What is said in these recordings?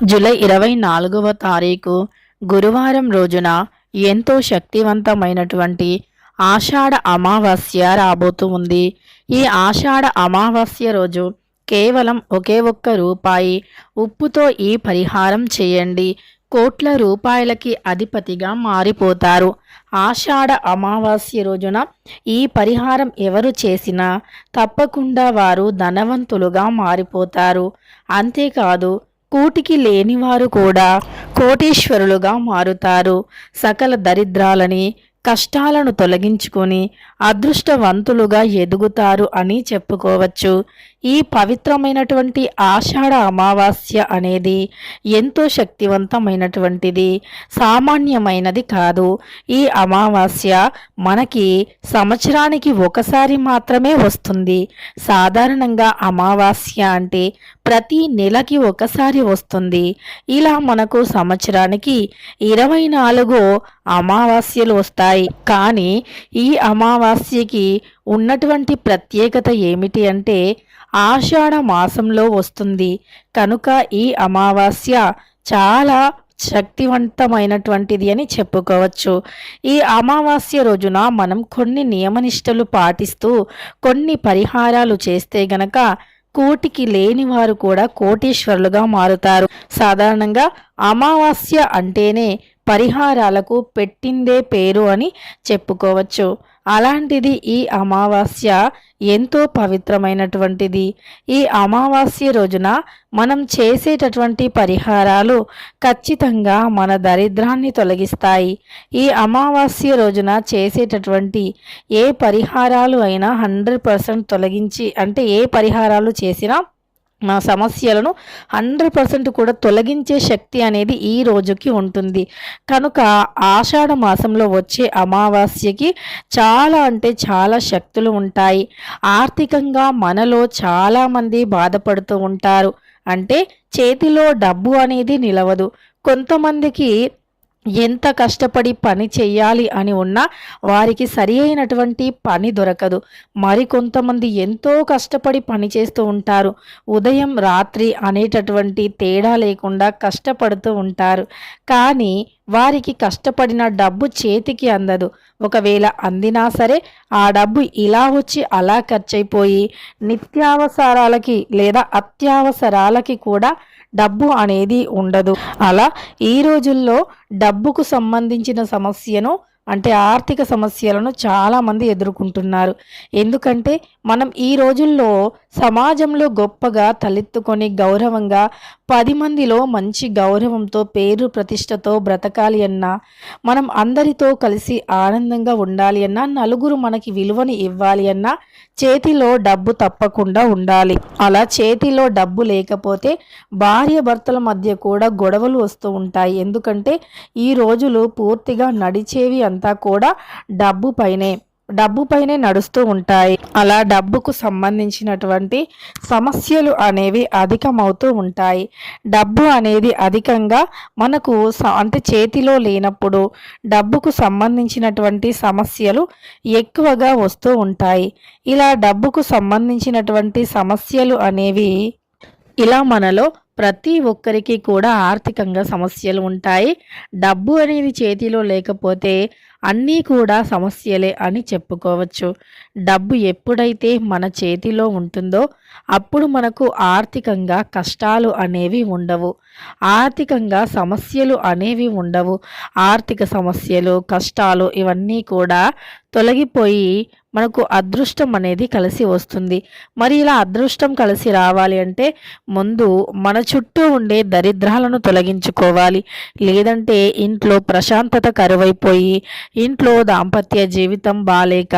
July ఇరవై నాలుగవ తారీఖు గురువారం రోజున ఎంతో శక్తివంతమైనటువంటి ఆషాఢ అమావాస్య రాబోతూ ఉంది. ఈ ఆషాఢ అమావాస్య రోజు కేవలం ఒకే ఒక్క రూపాయి ఉప్పుతో ఈ పరిహారం చేయండి. కోట్ల రూపాయలకి అధిపతిగా మారిపోతారు. ఆషాఢ అమావాస్య రోజున ఈ పరిహారం ఎవరు చేసినా తప్పకుండా వారు ధనవంతులుగా మారిపోతారు. అంతేకాదు కూటికి లేనివారు కూడా కోటీశ్వరులుగా మారుతారు. సకల దరిద్రాలని కష్టాలను తొలగించుకొని అదృష్టవంతులుగా ఎదుగుతారు అని చెప్పుకోవచ్చు. ఈ పవిత్రమైనటువంటి ఆషాఢ అమావాస్య అనేది ఎంతో శక్తివంతమైనటువంటిది సామాన్యమైనది కాదు. ఈ అమావాస్య మనకి సంవత్సరానికి ఒకసారి మాత్రమే వస్తుంది. సాధారణంగా అమావాస్య అంటే ప్రతి నెలకి ఒకసారి వస్తుంది. ఇలా మనకు సంవత్సరానికి ఇరవై నాలుగు అమావాస్యలు వస్తాయి. కానీ ఈ అమావాస్యకి ఉన్నటువంటి ప్రత్యేకత ఏమిటి అంటే ఆషాఢ మాసంలో వస్తుంది. కనుక ఈ అమావాస్య చాలా శక్తివంతమైనటువంటిది అని చెప్పుకోవచ్చు. ఈ అమావాస్య రోజున మనం కొన్ని నియమనిష్టలు పాటిస్తూ కొన్ని పరిహారాలు చేస్తే గనక కోటికి లేని వారు కూడా కోటీశ్వరులుగా మారుతారు. సాధారణంగా అమావాస్య అంటేనే పరిహారాలకు పెట్టిందే పేరు అని చెప్పుకోవచ్చు. అలాంటిది ఈ అమావాస్య ఎంతో పవిత్రమైనటువంటిది. ఈ అమావాస్య రోజున మనం చేసేటటువంటి పరిహారాలు ఖచ్చితంగా మన దరిద్రాన్ని తొలగిస్తాయి. ఈ అమావాస్య రోజున చేసేటటువంటి ఏ పరిహారాలు అయినా హండ్రెడ్ పర్సెంట్ తొలగించి అంటే ఏ పరిహారాలు చేసినా మన సమస్యలను హండ్రెడ్ పర్సెంట్ కూడా తొలగించే శక్తి అనేది ఈ రోజుకి ఉంటుంది. కనుక ఆషాఢ మాసంలో వచ్చే అమావాస్యకి చాలా అంటే చాలా శక్తులు ఉంటాయి. ఆర్థికంగా మనలో చాలామంది బాధపడుతూ ఉంటారు. అంటే చేతిలో డబ్బు అనేది నిలవదు. కొంతమందికి ఎంత కష్టపడి పని చేయాలి అని ఉన్నా వారికి సరి అయినటువంటి పని దొరకదు. మరికొంతమంది ఎంతో కష్టపడి పని చేస్తూ ఉంటారు. ఉదయం రాత్రి అనేటటువంటి తేడా లేకుండా కష్టపడుతూ ఉంటారు. కానీ వారికి కష్టపడిన డబ్బు చేతికి అందదు. ఒకవేళ అందినా సరే ఆ డబ్బు ఇలా వచ్చి అలా ఖర్చయిపోయి నిత్యావసరాలకి లేదా అత్యవసరాలకి కూడా డబ్బు అనేది ఉండదు. అలా ఈ రోజుల్లో డబ్బుకు సంబంధించిన సమస్యను అంటే ఆర్థిక సమస్యలను చాలామంది ఎదుర్కొంటున్నారు. ఎందుకంటే మనం ఈ రోజుల్లో సమాజంలో గొప్పగా తలెత్తుకొని గౌరవంగా పది మందిలో మంచి గౌరవంతో పేరు ప్రతిష్టతో బ్రతకాలి అన్నా మనం అందరితో కలిసి ఆనందంగా ఉండాలి అన్నా నలుగురు మనకి విలువని ఇవ్వాలి అన్నా చేతిలో డబ్బు తప్పకుండా ఉండాలి. అలా చేతిలో డబ్బు లేకపోతే భార్య భర్తల మధ్య కూడా గొడవలు వస్తూ ఉంటాయి. ఎందుకంటే ఈ రోజులు పూర్తిగా నడిచేవి అంతా కూడా డబ్బు పైనే. డబ్బుపైనే నడుస్తూ ఉంటాయి. అలా డబ్బుకు సంబంధించినటువంటి సమస్యలు అనేవి అధికమవుతూ ఉంటాయి. డబ్బు అనేది అధికంగా మనకు అంటే చేతిలో లేనప్పుడు డబ్బుకు సంబంధించినటువంటి సమస్యలు ఎక్కువగా వస్తూ ఉంటాయి. ఇలా డబ్బుకు సంబంధించినటువంటి సమస్యలు అనేవి ఇలా మనలో ప్రతి ఒక్కరికి కూడా ఆర్థికంగా సమస్యలు ఉంటాయి. డబ్బు అనేది చేతిలో లేకపోతే అన్నీ కూడా సమస్యలే అని చెప్పుకోవచ్చు. డబ్బు ఎప్పుడైతే మన చేతిలో ఉంటుందో అప్పుడు మనకు ఆర్థికంగా కష్టాలు అనేవి ఉండవు. ఆర్థికంగా సమస్యలు అనేవి ఉండవు. ఆర్థిక సమస్యలు కష్టాలు ఇవన్నీ కూడా తొలగిపోయి మనకు అదృష్టం అనేది కలిసి వస్తుంది. మరి ఇలా అదృష్టం కలిసి రావాలి అంటే ముందు మన చుట్టూ ఉండే దరిద్రాలను తొలగించుకోవాలి. లేదంటే ఇంట్లో ప్రశాంతత కరువైపోయి ఇంట్లో దాంపత్య జీవితం బాలేక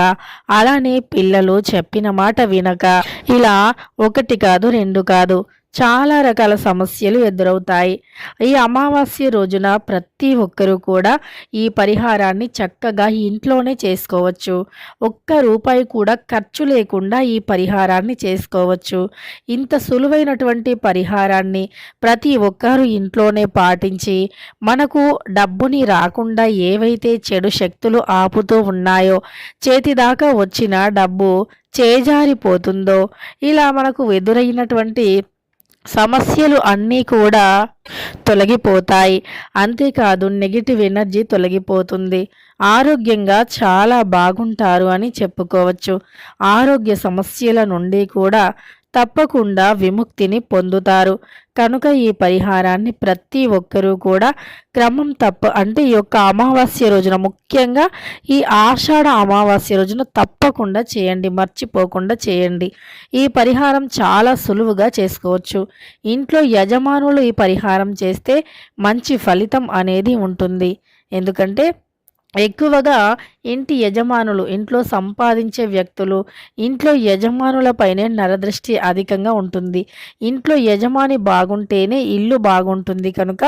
అలానే పిల్లలు చెప్పిన మాట వినక. ఇలా ఒకటి కాదు రెండు కాదు చాలా రకాల సమస్యలు ఎదురవుతాయి. ఈ అమావాస్య రోజున ప్రతి ఒక్కరూ కూడా ఈ పరిహారాన్ని చక్కగా ఇంట్లోనే చేసుకోవచ్చు. ఒక్క రూపాయి కూడా ఖర్చు లేకుండా ఈ పరిహారాన్ని చేసుకోవచ్చు. ఇంత సులువైనటువంటి పరిహారాన్ని ప్రతి ఒక్కరూ ఇంట్లోనే పాటించి మనకు డబ్బుని రాకుండా ఏవైతే చెడు శక్తులు ఆపుతూ ఉన్నాయో చేతిదాకా వచ్చిన డబ్బు చేజారిపోతుందో ఇలా మనకు ఎదురైనటువంటి సమస్యలు అన్నీ కూడా తొలగిపోతాయి. అంతేకాదు నెగిటివ్ ఎనర్జీ తొలగిపోతుంది. ఆరోగ్యంగా చాలా బాగుంటారు అని చెప్పుకోవచ్చు. ఆరోగ్య సమస్యల నుండి కూడా తప్పకుండా విముక్తిని పొందుతారు. కనుక ఈ పరిహారాన్ని ప్రతి ఒక్కరూ కూడా క్రమం తప్ప అంటే ఈ యొక్క అమావాస్య రోజున ముఖ్యంగా ఈ ఆషాఢ అమావాస్య రోజున తప్పకుండా చేయండి మర్చిపోకుండా చేయండి. ఈ పరిహారం చాలా సులువుగా చేసుకోవచ్చు. ఇంట్లో యజమానులు ఈ పరిహారం చేస్తే మంచి ఫలితం అనేది ఉంటుంది. ఎందుకంటే ఎక్కువగా ఇంటి యజమానులు ఇంట్లో సంపాదించే వ్యక్తులు ఇంట్లో యజమానులపైనే నరదృష్టి అధికంగా ఉంటుంది. ఇంట్లో యజమాని బాగుంటేనే ఇల్లు బాగుంటుంది కనుక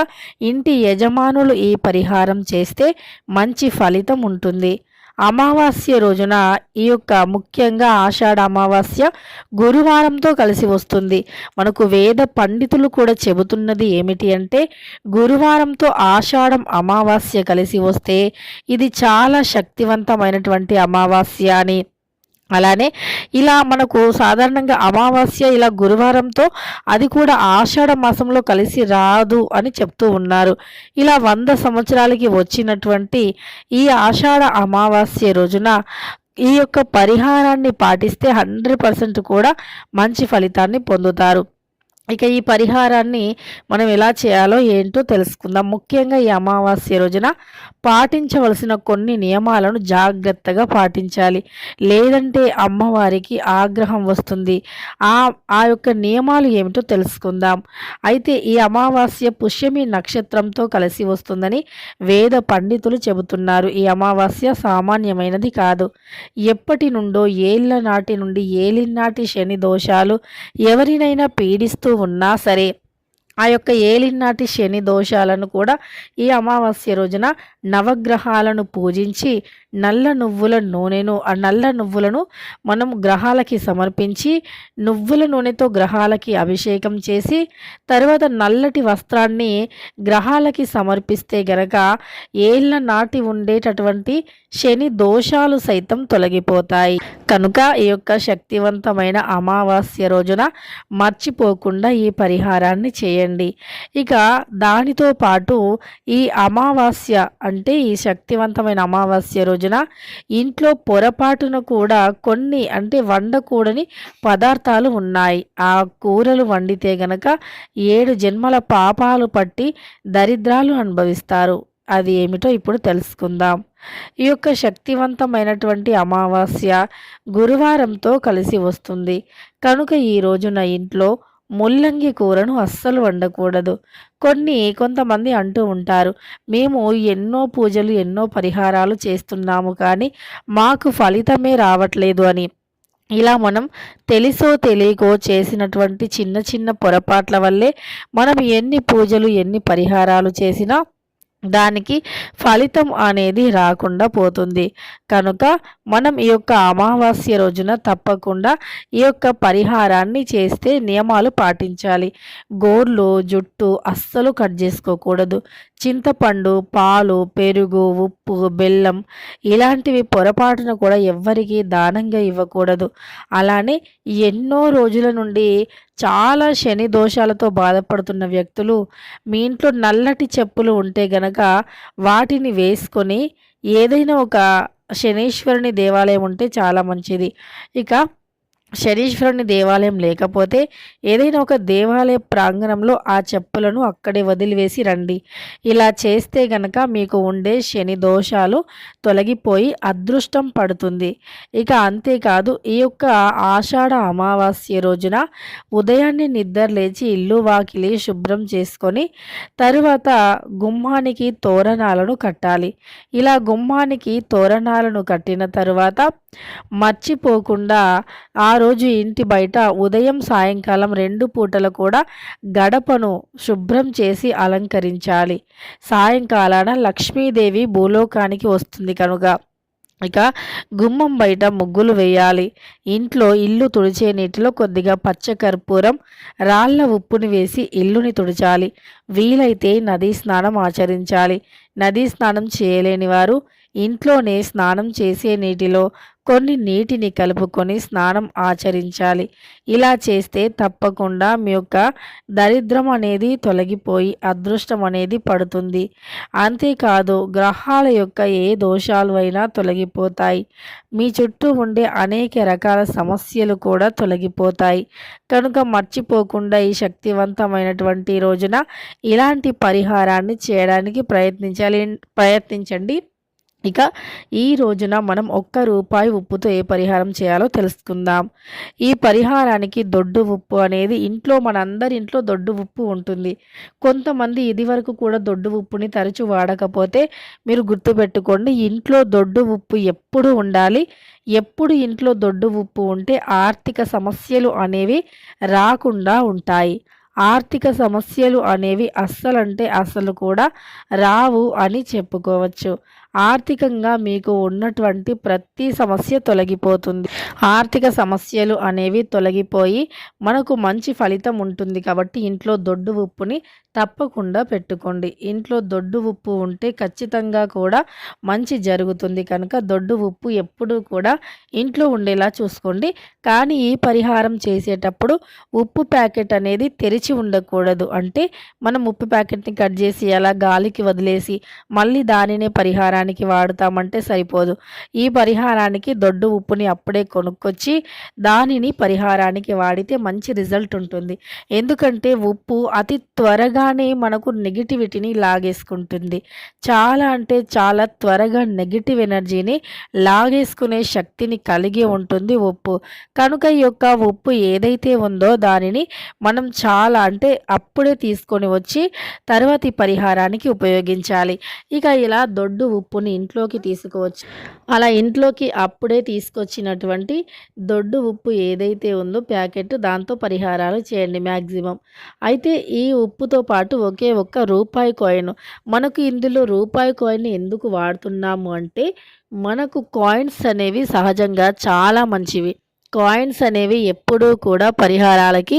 ఇంటి యజమానులు ఈ పరిహారం చేస్తే మంచి ఫలితం ఉంటుంది. అమావాస్య రోజున ఈ యొక్క ముఖ్యంగా ఆషాఢ అమావాస్య గురువారంతో కలిసి వస్తుంది. మనకు వేద పండితులు కూడా చెబుతున్నది ఏమిటి అంటే గురువారంతో ఆషాఢం అమావాస్య కలిసి వస్తే ఇది చాలా శక్తివంతమైనటువంటి అమావాస్య అని అలానే ఇలా మనకు సాధారణంగా అమావాస్య ఇలా గురువారంతో అది కూడా ఆషాఢ మాసంలో కలిసి రాదు అని చెప్తూ ఉన్నారు. ఇలా వంద సంవత్సరాలకి వచ్చినటువంటి ఈ ఆషాఢ అమావాస్య రోజున ఈ యొక్క పరిహారాన్ని పాటిస్తే హండ్రెడ్ పర్సెంట్ కూడా మంచి ఫలితాన్ని పొందుతారు. ఇక ఈ పరిహారాన్ని మనం ఎలా చేయాలో ఏంటో తెలుసుకుందాం. ముఖ్యంగా ఈ అమావాస్య రోజున పాటించవలసిన కొన్ని నియమాలను జాగ్రత్తగా పాటించాలి. లేదంటే అమ్మవారికి ఆగ్రహం వస్తుంది. ఆ ఆ యొక్క నియమాలు ఏమిటో తెలుసుకుందాం. అయితే ఈ అమావాస్య పుష్యమి నక్షత్రంతో కలిసి వస్తుందని వేద పండితులు చెబుతున్నారు. ఈ అమావాస్య సామాన్యమైనది కాదు. ఎప్పటి నుండో ఏళ్ళ నాటి నుండి ఏలినాటి శని దోషాలు ఎవరినైనా పీడిస్తూ ఉన్నా సరే ఆ యొక్క ఏలినాటి శని దోషాలను కూడా ఈ అమావాస్య రోజున నవగ్రహాలను పూజించి నల్ల నువ్వుల నూనెను ఆ నల్ల నువ్వులను మనం గ్రహాలకి సమర్పించి నువ్వుల నూనెతో గ్రహాలకి అభిషేకం చేసి తర్వాత నల్లటి వస్త్రాన్ని గ్రహాలకి సమర్పిస్తే గనక ఏళ్ళ నాటి ఉండేటటువంటి శని దోషాలు సైతం తొలగిపోతాయి. కనుక ఈ యొక్క శక్తివంతమైన అమావాస్య రోజున మర్చిపోకుండా ఈ పరిహారాన్ని చేయండి. ఇక దానితో పాటు ఈ అమావాస్య అంటే ఈ శక్తివంతమైన అమావాస్య రోజున ఇంట్లో పొరపాటున కూడా కొన్ని అంటే వండకూడని పదార్థాలు ఉన్నాయి. ఆ కూరలు వండితే గనక ఏడు జన్మల పాపాలు పట్టి దరిద్రాలు అనుభవిస్తారు. అది ఏమిటో ఇప్పుడు తెలుసుకుందాం. ఈ యొక్క శక్తివంతమైనటువంటి అమావాస్య గురువారంతో కలిసి వస్తుంది. కనుక ఈ రోజున ఇంట్లో ముల్లంగి కూరను అస్సలు వండకూడదు. కొన్ని కొంతమంది అంటూ ఉంటారు మేము ఎన్నో పూజలు ఎన్నో పరిహారాలు చేస్తున్నాము కానీ మాకు ఫలితమే రావట్లేదు అని. ఇలా మనం తెలుసో తెలియకో చేసినటువంటి చిన్న చిన్న పొరపాట్ల వల్లే మనం ఎన్ని పూజలు ఎన్ని పరిహారాలు చేసినా దానికి ఫలితం అనేది రాకుండా పోతుంది. కనుక మనం ఈ యొక్క అమావాస్య రోజున తప్పకుండా ఈ యొక్క పరిహారాన్ని చేస్తే నియమాలు పాటించాలి. గోర్లు జుట్టు అస్సలు కట్ చేసుకోకూడదు. చింతపండు పాలు పెరుగు ఉప్పు బెల్లం ఇలాంటివి పొరపాటున కూడా ఎవ్వరికీ దానంగా ఇవ్వకూడదు. అలానే ఎన్నో రోజుల నుండి చాలా శని దోషాలతో బాధపడుతున్న వ్యక్తులు మీ ఇంట్లో నల్లటి చెప్పులు ఉంటే గనక వాటిని వేసుకొని ఏదైనా ఒక శనీశ్వరుని దేవాలయం ఉంటే చాలా మంచిది. ఇక శనీశ్వరుని దేవాలయం లేకపోతే ఏదైనా ఒక దేవాలయ ప్రాంగణంలో ఆ చెప్పులను అక్కడే వదిలివేసి రండి. ఇలా చేస్తే గనక మీకు ఉండే శని దోషాలు తొలగిపోయి అదృష్టం పడుతుంది. ఇక అంతేకాదు ఈ యొక్క ఆషాఢ అమావాస్య రోజున ఉదయాన్నే నిద్ర లేచి ఇల్లు వాకిలి శుభ్రం చేసుకొని తరువాత గుమ్మానికి తోరణాలను కట్టాలి. ఇలా గుమ్మానికి తోరణాలను కట్టిన తరువాత మర్చిపోకుండా ఆ రోజు ఇంటి బయట ఉదయం సాయంకాలం రెండు పూటలు కూడా గడపను శుభ్రం చేసి అలంకరించాలి. సాయంకాలాన లక్ష్మీదేవి భూలోకానికి వస్తుంది కనుక. ఇక గుమ్మం బయట ముగ్గులు వేయాలి. ఇంట్లో ఇల్లు తుడిచే నీటిలో కొద్దిగా పచ్చకర్పూరం రాళ్ళ ఉప్పుని వేసి ఇల్లుని తుడిచాలి. వీలైతే నదీ స్నానం ఆచరించాలి. నదీ స్నానం చేయలేని వారు ఇంట్లోనే స్నానం చేసే నీటిలో కొన్ని నీటిని కలుపుకొని స్నానం ఆచరించాలి. ఇలా చేస్తే తప్పకుండా మీ యొక్క దరిద్రం అనేది తొలగిపోయి అదృష్టం అనేది పడుతుంది. అంతేకాదు గ్రహాల యొక్క ఏ దోషాలు అయినా తొలగిపోతాయి. మీ చుట్టూ ఉండే అనేక రకాల సమస్యలు కూడా తొలగిపోతాయి. కనుక మర్చిపోకుండా ఈ శక్తివంతమైనటువంటి రోజున ఇలాంటి పరిహారాన్ని చేయడానికి ప్రయత్నించాలి ప్రయత్నించండి. ఇక ఈ రోజున మనం ఒక్క రూపాయి ఉప్పుతో ఏ పరిహారం చేయాలో తెలుసుకుందాం. ఈ పరిహారానికి దొడ్డు ఉప్పు అనేది ఇంట్లో మనందరి ఇంట్లో దొడ్డు ఉప్పు ఉంటుంది. కొంతమంది ఇది వరకు కూడా దొడ్డు ఉప్పుని తరచు వాడకపోతే మీరు గుర్తుపెట్టుకోండి ఇంట్లో దొడ్డు ఉప్పు ఎప్పుడు ఉండాలి ఎప్పుడు ఇంట్లో దొడ్డు ఉప్పు ఉంటే ఆర్థిక సమస్యలు అనేవి రాకుండా ఉంటాయి. ఆర్థిక సమస్యలు అనేవి అస్సలంటే అసలు కూడా రావు అని చెప్పుకోవచ్చు. ఆర్థికంగా మీకు ఉన్నటువంటి ప్రతి సమస్య తొలగిపోతుంది. ఆర్థిక సమస్యలు అనేవి తొలగిపోయి మనకు మంచి ఫలితం ఉంటుంది కాబట్టి ఇంట్లో దొడ్డు ఉప్పుని తప్పకుండా పెట్టుకోండి. ఇంట్లో దొడ్డు ఉప్పు ఉంటే ఖచ్చితంగా కూడా మంచి జరుగుతుంది కనుక దొడ్డు ఉప్పు ఎప్పుడూ కూడా ఇంట్లో ఉండేలా చూసుకోండి. కానీ ఈ పరిహారం చేసేటప్పుడు ఉప్పు ప్యాకెట్ అనేది తెరిచి ఉండకూడదు. అంటే మనం ఉప్పు ప్యాకెట్ని కట్ చేసి అలా గాలికి వదిలేసి మళ్ళీ దానినే పరిహారాన్ని పరిహారానికి వాడుతామంటే సరిపోదు. ఈ పరిహారానికి దొడ్డు ఉప్పుని అప్పుడే కొనుక్కొచ్చి దానిని పరిహారానికి వాడితే మంచి రిజల్ట్ ఉంటుంది. ఎందుకంటే ఉప్పు అతి త్వరగానే మనకు నెగిటివిటీని లాగేసుకుంటుంది. చాలా అంటే చాలా త్వరగా నెగిటివ్ ఎనర్జీని లాగేసుకునే శక్తిని కలిగి ఉంటుంది ఉప్పు. కనుక ఈ యొక్క ఉప్పు ఏదైతే ఉందో దానిని మనం చాలా అంటే అప్పుడే తీసుకొని వచ్చి తర్వాతి పరిహారానికి ఉపయోగించాలి. ఇక ఇలా దొడ్డు ఉప్పు ఉప్పుని ఇంట్లోకి తీసుకువచ్చు అలా ఇంట్లోకి అప్పుడే తీసుకొచ్చినటువంటి దొడ్డు ఉప్పు ఏదైతే ఉందో ప్యాకెట్ దాంతో పరిహారాలు చేయండి మ్యాక్సిమం అయితే ఈ ఉప్పుతో పాటు ఒకే ఒక్క రూపాయి కాయిన్. మనకు ఇందులో రూపాయి కాయిన్ ఎందుకు వాడుతున్నాము అంటే మనకు కాయిన్స్ అనేవి సహజంగా చాలా మంచివి. కాయిన్స్ అనేవి ఎప్పుడూ కూడా పరిహారాలకి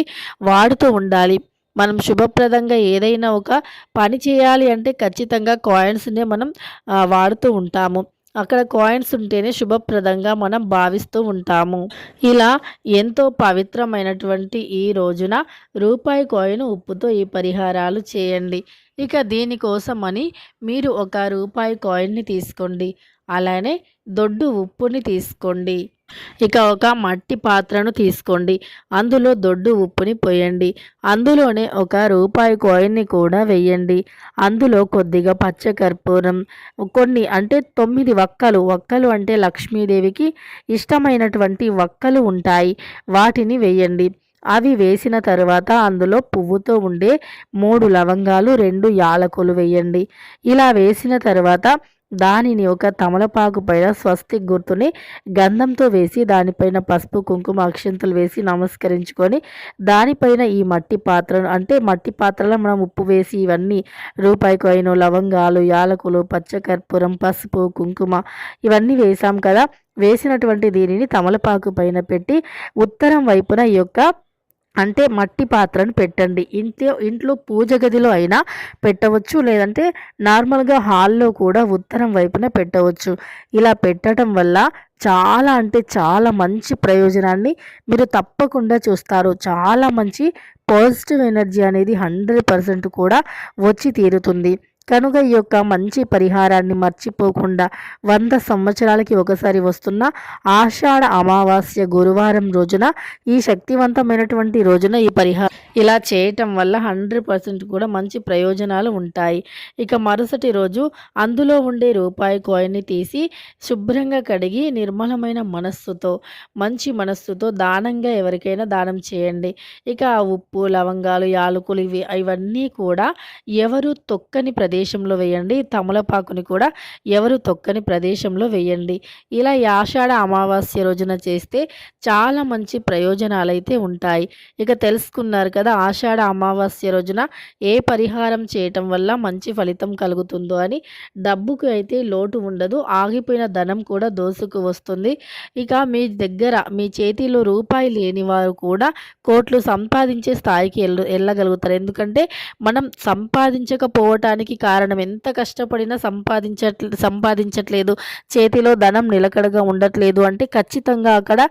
వాడుతూ ఉండాలి. మనం శుభప్రదంగా ఏదైనా ఒక పని చేయాలి అంటే ఖచ్చితంగా కాయిన్స్నే మనం వాడుతూ ఉంటాము. అక్కడ కాయిన్స్ ఉంటేనే శుభప్రదంగా మనం భావిస్తూ ఉంటాము. ఇలా ఎంతో పవిత్రమైనటువంటి ఈ రోజున రూపాయి కాయిన్ ఉప్పుతో ఈ పరిహారాలు చేయండి. ఇక దీనికోసమని మీరు ఒక రూపాయి కాయిన్ని తీసుకోండి. అలానే దొడ్డు ఉప్పుని తీసుకోండి. ఇక ఒక మట్టి పాత్రను తీసుకోండి. అందులో దొడ్డు ఉప్పుని పోయండి. అందులోనే ఒక రూపాయి కాయిన్ని కూడా వేయండి అందులో కొద్దిగా పచ్చకర్పూరం కొన్ని అంటే తొమ్మిది వక్కలు. వక్కలు అంటే లక్ష్మీదేవికి ఇష్టమైనటువంటి వక్కలు ఉంటాయి. వాటిని వేయండి అవి వేసిన తర్వాత అందులో పువ్వుతో ఉండే మూడు లవంగాలు రెండు యాలకులు వేయండి ఇలా వేసిన తర్వాత దానిని ఒక తమలపాకు పైన స్వస్తి గుర్తుని గంధంతో వేసి దానిపైన పసుపు కుంకుమ అక్షంతలు వేసి నమస్కరించుకొని దానిపైన ఈ మట్టి పాత్రను అంటే మట్టి పాత్రలో మనం ఉప్పు వేసి ఇవన్నీ రూపాయి అయిన లవంగాలు యాలకులు పచ్చకర్పూరం పసుపు కుంకుమ ఇవన్నీ వేసాం కదా. వేసినటువంటి దీనిని తమలపాకు పైన పెట్టి ఉత్తరం వైపున ఈ యొక్క అంటే మట్టి పాత్రను పెట్టండి. ఇంట్లో ఇంట్లో పూజ గదిలో అయినా పెట్టవచ్చు. లేదంటే నార్మల్గా హాల్లో కూడా ఉత్తరం వైపున పెట్టవచ్చు. ఇలా పెట్టడం వల్ల చాలా అంటే చాలా మంచి ప్రయోజనాన్ని మీరు తప్పకుండా చూస్తారు. చాలా మంచి పాజిటివ్ ఎనర్జీ అనేది హండ్రెడ్ పర్సెంట్ కూడా వచ్చి తీరుతుంది. కనుక ఈ యొక్క మంచి పరిహారాన్ని మర్చిపోకుండా వంద సంవత్సరాలకి ఒకసారి వస్తున్న ఆషాఢ అమావాస్య గురువారం రోజున ఈ శక్తివంతమైనటువంటి రోజున ఈ పరిహారం ఇలా చేయటం వల్ల హండ్రెడ్ పర్సెంట్ కూడా మంచి ప్రయోజనాలు ఉంటాయి. ఇక మరుసటి రోజు అందులో ఉండే రూపాయి కాయిన్ని తీసి శుభ్రంగా కడిగి నిర్మలమైన మనస్సుతో మంచి మనస్సుతో దానంగా ఎవరికైనా దానం చేయండి. ఇక ఉప్పు లవంగాలు యాలకులు ఇవి ఇవన్నీ కూడా ఎవరు తొక్కని ప్రదేశం ప్రదేశంలో వేయండి. తమలపాకుని కూడా ఎవరు తొక్కని ప్రదేశంలో వేయండి. ఇలా ఆషాఢ అమావాస్య రోజున చేస్తే చాలా మంచి ప్రయోజనాలు అయితే ఉంటాయి. ఇక తెలుసుకున్నారు కదా ఆషాఢ అమావాస్య రోజున ఏ పరిహారం చేయటం వల్ల మంచి ఫలితం కలుగుతుందో అని. డబ్బుకు అయితే లోటు ఉండదు. ఆగిపోయిన ధనం కూడా దోసుకు వస్తుంది. ఇక మీ దగ్గర మీ చేతిలో రూపాయి లేని వారు కూడా కోట్లు సంపాదించే స్థాయికి వెళ్ళ వెళ్ళగలుగుతారు ఎందుకంటే మనం సంపాదించకపోవటానికి కారణం. ఎంత కష్టపడినా సంపాదించట్ సంపాదించట్లేదు. చేతిలో ధనం నిలకడగా ఉండట్లేదు అంటే ఖచ్చితంగా అక్కడ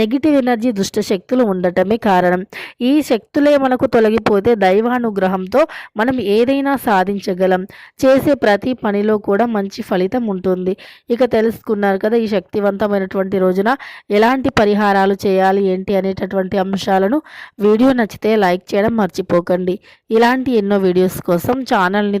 నెగిటివ్ ఎనర్జీ దుష్ట శక్తులు ఉండటమే కారణం. ఈ శక్తులే మనకు తొలగిపోతే దైవానుగ్రహంతో మనం ఏదైనా సాధించగలం. చేసే ప్రతి పనిలో కూడా మంచి ఫలితం ఉంటుంది. ఇక తెలుసుకున్నారు కదా ఈ శక్తివంతమైనటువంటి రోజున ఎలాంటి పరిహారాలు చేయాలి ఏంటి అనేటటువంటి అంశాలను వీడియో నచ్చితే లైక్ చేయడం మర్చిపోకండి. ఇలాంటి ఎన్నో వీడియోస్ కోసం ఛానల్ని